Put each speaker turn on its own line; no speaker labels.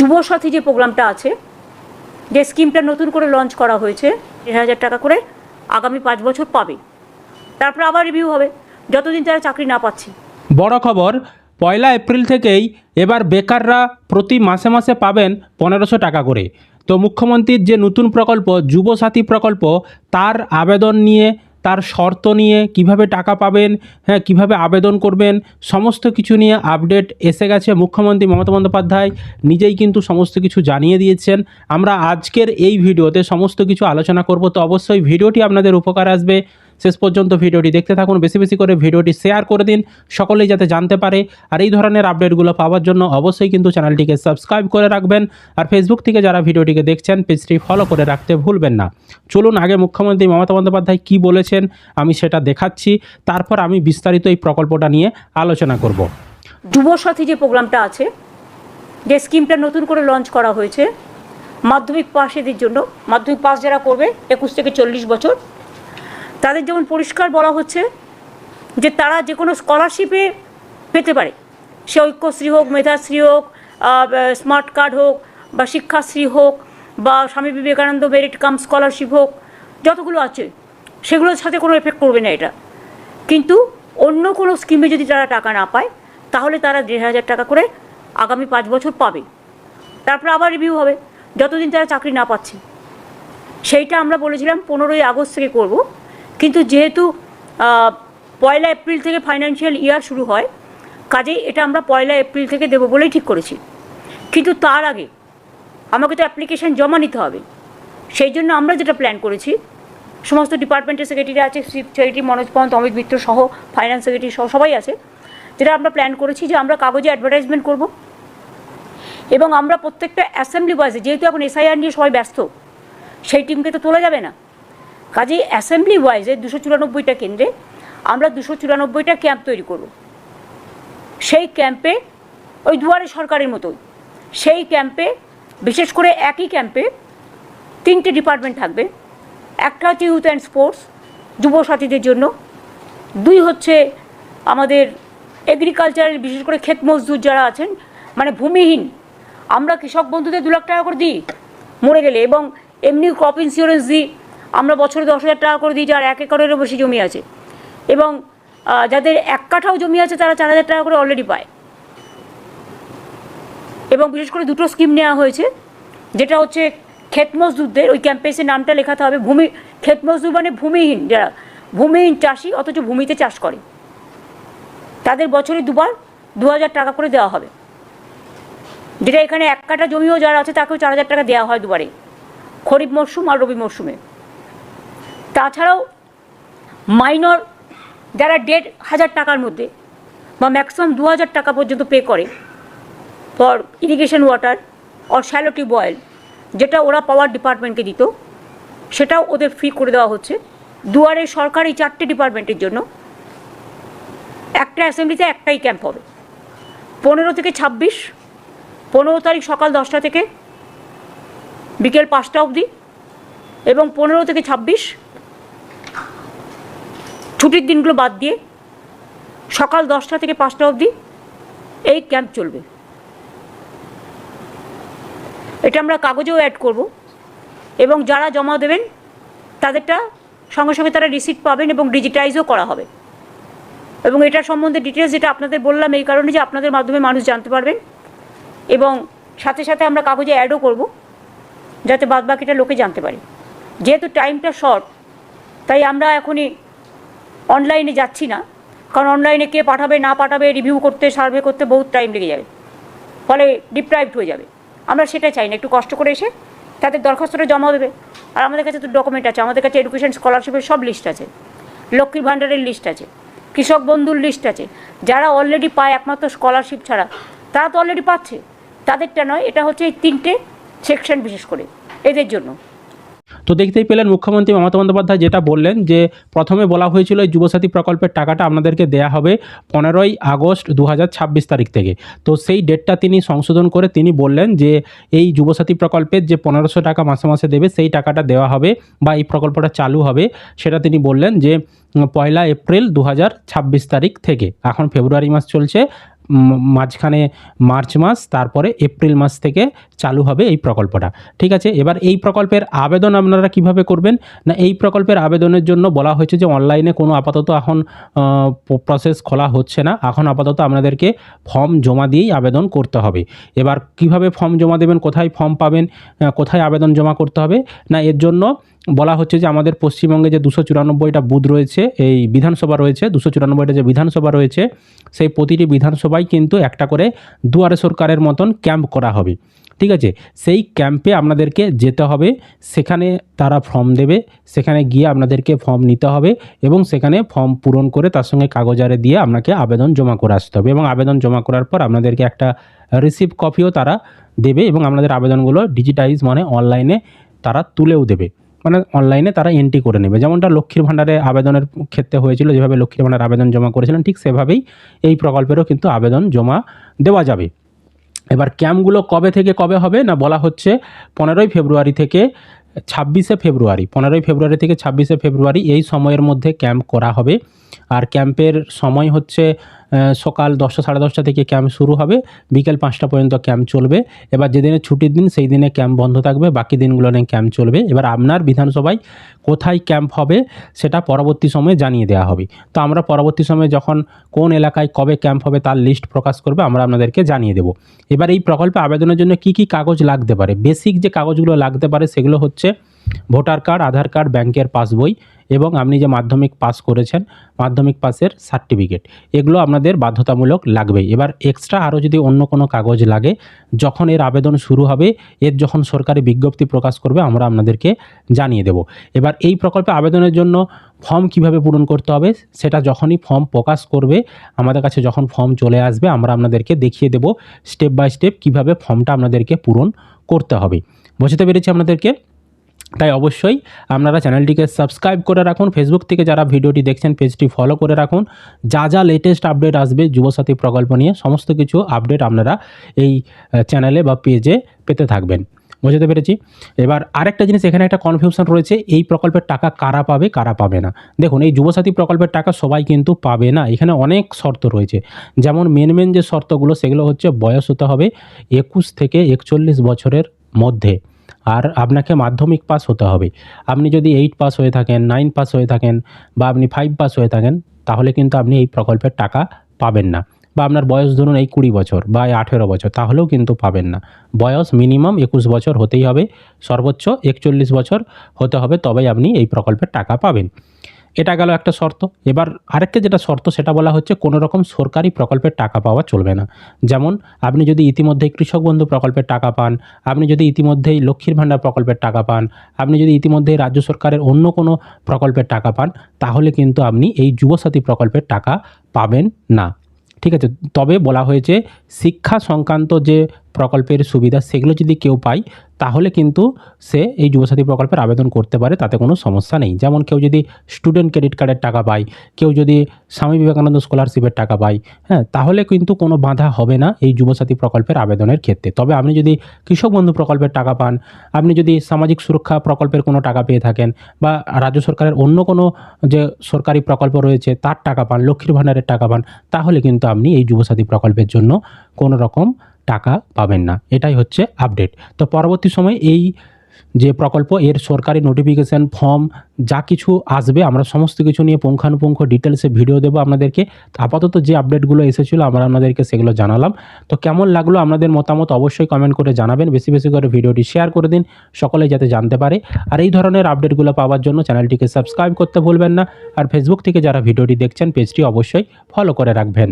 যুবসাথী যে প্রোগ্রামটা আছে, যে স্কিমটা নতুন করে লঞ্চ করা হয়েছে, দেড় হাজার টাকা করে আগামী পাঁচ বছর পাবে। তারপর আবার রিভিউ হবে, যতদিন তারা চাকরি না পাচ্ছে।
বড় খবর, পয়লা এপ্রিল থেকেই এবার বেকাররা প্রতি মাসে মাসে পাবেন পনেরোশো টাকা করে। তো মুখ্যমন্ত্রীর যে নতুন প্রকল্প, যুবসাথী প্রকল্প, তার আবেদন নিয়ে তার শর্ত নিয়ে কীভাবে টাকা পাবেন হ্যাঁ কীভাবে আবেদন করবেন, সমস্ত কিছু নিয়ে আপডেট এসে গেছে মুখ্যমন্ত্রী মমতা বন্দ্যোপাধ্যায়। নিজেই কিন্তু সমস্ত কিছু জানিয়ে দিয়েছেন। আমরা আজকের এই ভিডিওতে সমস্ত কিছু আলোচনা করব, তো অবশ্যই ভিডিওটি আপনাদের উপকার আসবে। শেষ পর্যন্ত ভিডিওটি দেখতে থাকুন, বেশি বেশি করে ভিডিওটি শেয়ার করে দিন, সকলেই যাতে জানতে পারে। আর এই ধরনের আপডেটগুলো পাওয়ার জন্য অবশ্যই কিন্তু চ্যানেলটিকে সাবস্ক্রাইব করে রাখবেন। আর ফেসবুক থেকে যারা ভিডিওটিকে দেখছেন পেজটি ফলো করে রাখতে ভুলবেন না। চলুন, আগে মুখ্যমন্ত্রী মমতা বন্দ্যোপাধ্যায় কী বলেছেন, আমি সেটা দেখাচ্ছি। তারপর আমি বিস্তারিত এই প্রকল্পটা নিয়ে আলোচনা করব।
যুবসাথী যে প্রোগ্রামটা আছে, যে স্কিমটা নতুন করে লঞ্চ করা হয়েছে, মাধ্যমিক পাশেদের জন্য, মাধ্যমিক পাস যারা করবে, একুশ থেকে চল্লিশ বছর তাদের যেমন পরিষ্কার বলা হচ্ছে যে তারা যে কোনো স্কলারশিপে পেতে পারে। সে ঐক্যশ্রী হোক, মেধাশ্রী হোক স্মার্ট কার্ড হোক, বা শিক্ষাশ্রী হোক, বা Swami Vivekananda merit cum scholarship হোক, যতগুলো আছে, সেগুলোর সাথে কোনো এফেক্ট করবে না এটা। কিন্তু অন্য কোনো স্কিমে যদি তারা টাকা না পায়, তাহলে তারা দেড় হাজার টাকা করে আগামী পাঁচ বছর পাবে। তারপর আবার রিভিউ হবে, যতদিন তারা চাকরি না পাচ্ছে। সেইটা আমরা বলেছিলাম, পনেরোই আগস্ট থেকে করব। কিন্তু যেহেতু পয়লা এপ্রিল থেকে ফাইন্যান্সিয়াল ইয়ার শুরু হয়, কাজেই এটা আমরা পয়লা এপ্রিল থেকে দেবো বলেই ঠিক করেছি। কিন্তু তার আগে আমাকে তো অ্যাপ্লিকেশন জমা নিতে হবে। সেই জন্য আমরা যেটা প্ল্যান করেছি, সমস্ত ডিপার্টমেন্টের সেক্রেটারি আছে চিফ সেক্রেটারি মনোজ পন্ত অমিত মিত্র সহ ফাইন্যান্স সেক্রেটারি সহ সবাই আছে। যেটা আমরা প্ল্যান করেছি যে আমরা কাগজে অ্যাডভার্টাইজমেন্ট করব। এবং আমরা প্রত্যেকটা অ্যাসেম্বলি ওয়াইজে যেহেতু এখন এসআইআর নিয়ে সবাই ব্যস্ত, সেই টিমকে তো তোলা যাবে না। কাজেই অ্যাসেম্বলি ওয়াইজে দুশো চুরানব্বইটা কেন্দ্রে আমরা দুশো চুরানব্বইটা ক্যাম্প তৈরি করব। সেই ক্যাম্পে ওই দুয়ারে সরকারের মতোই, সেই ক্যাম্পে বিশেষ করে একই ক্যাম্পে তিনটে ডিপার্টমেন্ট থাকবে। একটা হচ্ছে ইউথ অ্যান্ড স্পোর্টস যুবসাথীদের জন্য। দুই হচ্ছে আমাদের এগ্রিকালচারের বিশেষ করে ক্ষেত মজদুর যারা আছেন মানে ভূমিহীন, আমরা কৃষক বন্ধুদের দু লাখ টাকা করে দিই, মরে গেলে এবং এমনি ক্রপ ইন্স্যুরেন্স দিই। আমরা বছরে দশ হাজার টাকা করে দিই যার এক একরেরও বেশি জমি আছে। এবং যাদের এক কাঠাও জমি আছে তারা চার হাজার টাকা করে অলরেডি পায়। এবং বিশেষ করে দুটো স্কিম নেওয়া হয়েছে, যেটা হচ্ছে ক্ষেত মজদুরদের, ওই ক্যাম্পেসে নামটা লেখাতে হবে ভূমি, ক্ষেত মজদুর মানে ভূমিহীন, যারা ভূমিহীন চাষি, অথচ ভূমিতে চাষ করে। তাদের বছরে দুবার দু হাজার টাকা করে দেওয়া হবে। যেটা এখানে এক কাঠা জমিও যারা আছে তাকেও চার হাজার টাকা দেওয়া হয় দুবারে। খরিফ মরশুম আর রবি মরশুমে। তাছাড়াও মাইনর যারা দেড় হাজার টাকার মধ্যে বা ম্যাক্সিমাম দু হাজার টাকা পর্যন্ত পে করে for irrigation water or shallow boil, যেটা ওরা পাওয়ার ডিপার্টমেন্টকে দিত, সেটাও ওদের ফ্রি করে দেওয়া হচ্ছে। দুয়ারে সরকারি চারটে ডিপার্টমেন্টের জন্য। একটা অ্যাসেম্বলিতে একটাই ক্যাম্প হবে। পনেরো থেকে ছাব্বিশ, পনেরো তারিখ সকাল দশটা থেকে বিকেল পাঁচটা অবধি এবং পনেরো থেকে ছাব্বিশ ছুটির দিনগুলো বাদ দিয়ে সকাল দশটা থেকে পাঁচটা অবধি এই ক্যাম্প চলবে। এটা আমরা কাগজেও অ্যাড করব এবং যারা জমা দেবেন, তাদেরটা সঙ্গে সঙ্গে তারা রিসিপ্ট পাবেন এবং ডিজিটাইজও করা হবে। এবং এটার সম্বন্ধে ডিটেলস যেটা আপনাদের বললাম, এই কারণে যে আপনাদের মাধ্যমে মানুষ জানতে পারবেন এবং সাথে সাথে আমরা কাগজে অ্যাডও করব যাতে বাদবাকিটা লোকে জানতে পারে। যেহেতু টাইমটা শর্ট তাই আমরা এখনই অনলাইনে যাচ্ছি না। কারণ অনলাইনে কে পাঠাবে, না পাঠাবে রিভিউ করতে সার্ভে করতে বহুত টাইম লেগে যাবে। ফলে ডিপ্রাইভড হয়ে যাবে। আমরা সেটা চাই না, একটু কষ্ট করে এসে তাদের দরখাস্তটা জমা দেবে। আর আমাদের কাছে তো ডকুমেন্ট আছে, আমাদের কাছে এডুকেশন স্কলারশিপের সব লিস্ট আছে। লক্ষ্মীর ভাণ্ডারের লিস্ট আছে, কৃষক বন্ধুর লিস্ট আছে। যারা অলরেডি পায় একমাত্র স্কলারশিপ ছাড়া, তারা তো অলরেডি পাচ্ছে। তাদেরটা নয়, এটা হচ্ছে এই তিনটে সেকশন বিশেষ করে। এদের জন্য।
তো দেখতেই পেলেন মুখ্যমন্ত্রী মমতা বন্দ্যোপাধ্যায় যেটা বললেন যে প্রথমে বলা হয়েছিল এই যুবসাথী প্রকল্পের টাকাটা আপনাদেরকে দেয়া হবে পনেরোই আগস্ট দু হাজার ছাব্বিশ তারিখ থেকে। তো সেই ডেটটা তিনি সংশোধন করে তিনি বললেন যে এই যুবসাথী প্রকল্পের যে পনেরোশো টাকা মাসে মাসে দেবে সেই টাকাটা দেওয়া হবে বা এই প্রকল্পটা চালু হবে সেটা তিনি বললেন যে পয়লা এপ্রিল দু হাজার ছাব্বিশ তারিখ থেকে। এখন ফেব্রুয়ারি মাস চলছে মাঝখানে মার্চ মাস, তারপরে এপ্রিল মাস থেকে চালু হবে এই প্রকল্পটা। ঠিক আছে? এবার এই প্রকল্পের আবেদন আপনারা কীভাবে করবেন? না, এই প্রকল্পের আবেদনের জন্য বলা হয়েছে যে অনলাইনে কোনো আপাতত এখন প্রসেস খোলা হচ্ছে না। এখন আপাতত আপনাদেরকে ফর্ম জমা দিয়েই আবেদন করতে হবে। এবার কীভাবে ফর্ম জমা দেবেন, কোথায় ফর্ম পাবেন কোথায় আবেদন জমা করতে হবে? না, এর জন্য বলা হচ্ছে যে আমাদের পশ্চিমবঙ্গে যে দুশো চুরানব্বইটা বুথ রয়েছে, এই বিধানসভা রয়েছে, দুশো চুরানব্বইটা যে বিধানসভা রয়েছে, সেই প্রতিটি বিধানসভায় কিন্তু একটা করে দুয়ারে সরকারের মতন ক্যাম্প করা হবে। ঠিক আছে? সেই ক্যাম্পে আপনাদেরকে যেতে হবে, সেখানে তারা ফর্ম দেবে, সেখানে গিয়ে আপনাদেরকে ফর্ম নিতে হবে এবং সেখানে ফর্ম পূরণ করে তার সঙ্গে কাগজারে দিয়ে আপনাকে আবেদন জমা করে আসতে হবে এবং আবেদন জমা করার পর আপনাদেরকে একটা রিসিভ কপিও তারা দেবে এবং আপনাদের আবেদনগুলো ডিজিটাইজ মানে অনলাইনে তারা তুলেও দেবে। মানে অনলাইনে তারা এন্ট্রি করে নেবে। যেমনটা লক্ষ্মীর ভাণ্ডারে আবেদনের ক্ষেত্রে হয়েছিল, যেভাবে লক্ষ্মীর ভাণ্ডার আবেদন জমা করেছিলেন, ঠিক সেভাবেই এই প্রকল্পেরও কিন্তু আবেদন জমা দেওয়া যাবে। এবার ক্যাম্পগুলো কবে থেকে কবে হবে না বলা হচ্ছে, পনেরোই ফেব্রুয়ারি থেকে ছাব্বিশে ফেব্রুয়ারি, পনেরোই ফেব্রুয়ারি থেকে ছাব্বিশে ফেব্রুয়ারি এই সময়ের মধ্যে ক্যাম্প করা হবে। আর ক্যাম্পের সময় হচ্ছে সকাল দশটা, সাড়ে দশটা থেকে ক্যাম্প শুরু হবে। বিকেল পাঁচটা পর্যন্ত ক্যাম্প চলবে। এবার যেদিনে ছুটির দিন, সেই দিনে ক্যাম্প বন্ধ থাকবে। বাকি দিনগুলো নিয়ে ক্যাম্প চলবে। এবার আপনার বিধানসভায় কোথায় ক্যাম্প হবে, সেটা পরবর্তী সময়ে জানিয়ে দেওয়া হবে। তো আমরা পরবর্তী সময়ে যখন কোন এলাকায় কবে ক্যাম্প হবে, তার লিস্ট প্রকাশ করবে, আমরা আপনাদেরকে জানিয়ে দেবো। এবার এই প্রকল্পে আবেদনের জন্য কি কি কাগজ লাগতে পারে? বেসিক যে কাগজগুলো লাগতে পারে, সেগুলো হচ্ছে ভোটার কার্ড আধার কার্ড ব্যাংকের পাসবই এবং আপনি যে মাধ্যমিক পাস করেছেন, মাধ্যমিক পাসের সার্টিফিকেট, এগুলো আপনাদের বাধ্যতামূলক লাগবেই এবার এক্সট্রা আরও যদি অন্য কোনো কাগজ লাগে, যখন এর আবেদন শুরু হবে, এর যখন সরকারি বিজ্ঞপ্তি প্রকাশ করবে, আমরা আপনাদেরকে জানিয়ে দেব। এবার এই প্রকল্পে আবেদনের জন্য ফর্ম কীভাবে পূরণ করতে হবে, সেটা যখনই ফর্ম প্রকাশ করবে, আমাদের কাছে যখন ফর্ম চলে আসবে, আমরা আপনাদেরকে দেখিয়ে দেব স্টেপ বাই স্টেপ কীভাবে ফর্মটা আপনাদেরকে পূরণ করতে হবে। বুঝতে পেরেছি আপনাদেরকে? তাই অবশ্যই আপনারা চ্যানেলটিকে সাবস্ক্রাইব করে রাখুন। ফেসবুক থেকে যারা ভিডিওটি দেখছেন, পেজটি ফলো করে রাখুন। যা যা লেটেস্ট আপডেট আসবে, যুবসাথী প্রকল্প নিয়ে সমস্ত কিছু আপডেট আপনারা এই চ্যানেলে বা পেজে পেতে থাকবেন। বুঝতে পেরেছি? এবার আরেকটা জিনিস, এখানে একটা কনফিউশন রয়েছে, এই প্রকল্পের টাকা কারা পাবে কারা পাবে না? দেখুন, এই যুবসাথী প্রকল্পের টাকা সবাই কিন্তু পাবে না। এখানে অনেক শর্ত রয়েছে। যেমন মেন মেন যে শর্তগুলো, সেগুলো হচ্ছে বয়স হতে হবে একুশ থেকে একচল্লিশ বছরের মধ্যে। আর আপনাকে মাধ্যমিক পাস হতে হবে। আপনি যদি এইট পাস হয়ে থাকেন নাইন পাস হয়ে থাকেন বা আপনি ফাইভ পাস হয়ে থাকেন, তাহলে কিন্তু আপনি এই প্রকল্পের টাকা পাবেন না। বা আপনার বয়স ধরুন এই কুড়ি বছর বা এই আঠেরো বছর, তাহলেও কিন্তু পাবেন না। বয়স মিনিমাম একুশ বছর হতেই হবে, সর্বোচ্চ একচল্লিশ বছর হতে হবে, তবেই আপনি এই প্রকল্পের টাকা পাবেন। এটা গেল একটা শর্ত। এবার আরেকটা যেটা শর্ত, সেটা বলা হচ্ছে কোনো রকম সরকারি প্রকল্পের টাকা পাওয়া চলবে না। যেমন, আপনি যদি ইতিমধ্যেই কৃষক বন্ধু প্রকল্পের টাকা পান, আপনি যদি ইতিমধ্যেই লক্ষ্মীর ভাণ্ডার প্রকল্পের টাকা পান, আপনি যদি ইতিমধ্যেই রাজ্য সরকারের অন্য কোনো প্রকল্পের টাকা পান, তাহলে কিন্তু আপনি এই যুবসাথী প্রকল্পের টাকা পাবেন না। ঠিক আছে? তবে বলা হয়েছে, শিক্ষা সংক্রান্ত যে প্রকল্পের সুবিধা সেগুলো যদি কেউ পায়, তাহলে কিন্তু সে এই যুবসাথী প্রকল্পের আবেদন করতে পারে, তাতে কোনো সমস্যা নেই। যেমন কেউ যদি স্টুডেন্ট ক্রেডিট কার্ডের টাকা পায়, কেউ যদি স্বামী বিবেকানন্দ স্কলারশিপের টাকা পায় হ্যাঁ তাহলে কিন্তু কোনো বাধা হবে না এই যুবসাথী প্রকল্পের আবেদনের ক্ষেত্রে। তবে আপনি যদি কৃষক বন্ধু প্রকল্পের টাকা পান, আপনি যদি সামাজিক সুরক্ষা প্রকল্পের কোনো টাকা পেয়ে থাকেন বা রাজ্য সরকারের অন্য কোনো যে সরকারি প্রকল্প রয়েছে, তার টাকা পান, লক্ষ্মীর ভাণ্ডারের টাকা পান, তাহলে কিন্তু আপনি এই যুবসাথী প্রকল্পের জন্য কোনো রকম টাকা পাবেন না। এটাই হচ্ছে আপডেট তো পরবর্তী সময় এই যে প্রকল্প, এর সরকারি নোটিফিকেশান ফর্ম যা কিছু আসবে, আমরা সমস্ত কিছু নিয়ে পুঙ্খানুপুঙ্খ ডিটেলসে ভিডিও দেবো আপনাদেরকে। আপাতত যে আপডেটগুলো এসেছিল, আমরা আপনাদেরকে সেগুলো জানালাম। তো কেমন লাগল আপনাদের মতামত অবশ্যই কমেন্ট করে জানাবেন। বেশি বেশি করে ভিডিওটি শেয়ার করে দিন, সকলে যাতে জানতে পারে। আর এই ধরনের আপডেটগুলো পাওয়ার জন্য চ্যানেলটিকে সাবস্ক্রাইব করতে ভুলবেন না। আর ফেসবুক থেকে যারা ভিডিওটি দেখছেন পেজটি অবশ্যই ফলো করে রাখবেন।